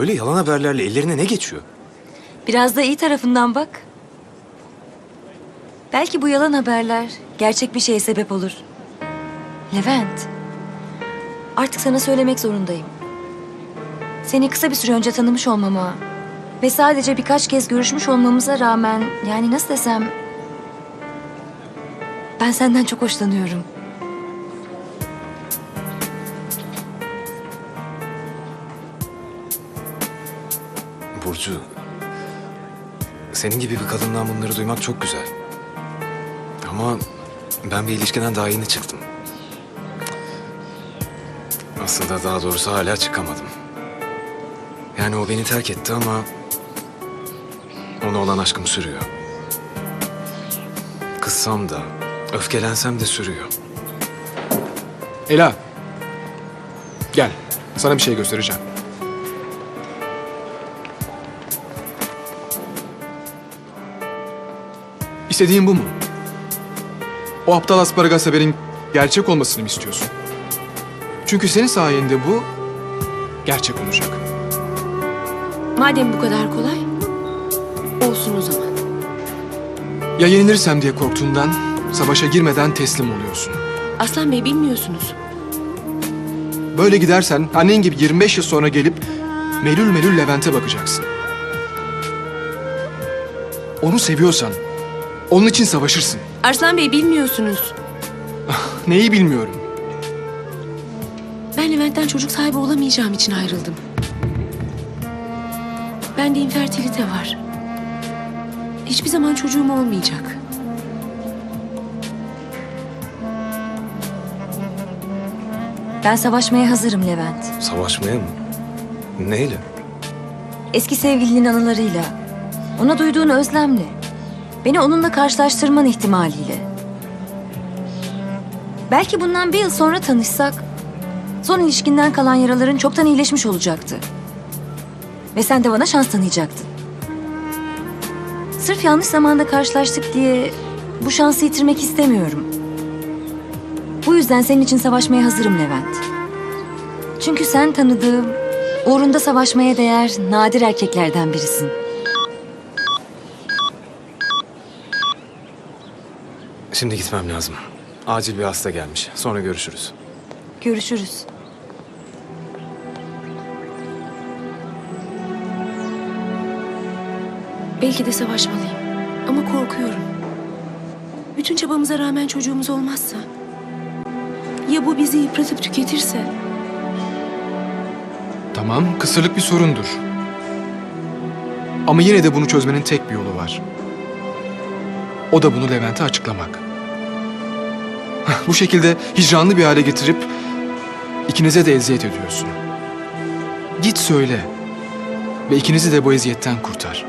Böyle yalan haberlerle ellerine ne geçiyor? Biraz da iyi tarafından bak. Belki bu yalan haberler gerçek bir şeye sebep olur. Levent, artık sana söylemek zorundayım. Seni kısa bir süre önce tanımış olmama ve sadece birkaç kez görüşmüş olmamıza rağmen yani nasıl desem ben senden çok hoşlanıyorum. Burcu, senin gibi bir kadından bunları duymak çok güzel. Ama ben bir ilişkiden daha yeni çıktım. Aslında daha doğrusu hala çıkamadım. Yani o beni terk etti ama ona olan aşkım sürüyor. Kızsam da, öfkelensem de sürüyor. Ela. Gel. Sana bir şey göstereceğim. İstediğin bu mu? O aptal asparagas haberin gerçek olmasını mı istiyorsun? Çünkü senin sayende bu gerçek olacak. Madem bu kadar kolay, olsun o zaman. Ya yenilirsem diye korktuğundan savaşa girmeden teslim oluyorsun. Aslan Bey bilmiyorsunuz. Böyle gidersen annen gibi 25 yıl sonra gelip melül melül Levent'e bakacaksın. Onu seviyorsan onun için savaşırsın. Arslan Bey bilmiyorsunuz. Neyi bilmiyorum. Ben Levent'ten çocuk sahibi olamayacağım için ayrıldım. Bende infertilite var. Hiçbir zaman çocuğum olmayacak. Ben savaşmaya hazırım Levent. Savaşmaya mı? Neyle? Eski sevgilinin anılarıyla, ona duyduğun özlemle, beni onunla karşılaştırman ihtimaliyle. Belki bundan bir yıl sonra tanışsak, son ilişkinden kalan yaraların çoktan iyileşmiş olacaktı. Ve sen de bana şans tanıyacaktın. Sırf yanlış zamanda karşılaştık diye bu şansı yitirmek istemiyorum. Bu yüzden senin için savaşmaya hazırım Levent. Çünkü sen tanıdığım, uğrunda savaşmaya değer nadir erkeklerden birisin. Şimdi gitmem lazım. Acil bir hasta gelmiş. Sonra görüşürüz. Görüşürüz. Belki de savaşmalıyım. Ama korkuyorum. Bütün çabamıza rağmen çocuğumuz olmazsa? Ya bu bizi yıpratıp tüketirse? Tamam, kısırlık bir sorundur. Ama yine de bunu çözmenin tek bir yolu var. O da bunu Levent'e açıklamak. Bu şekilde hicranlı bir hale getirip ikinize de eziyet ediyorsun. Git söyle ve ikinizi de bu eziyetten kurtar.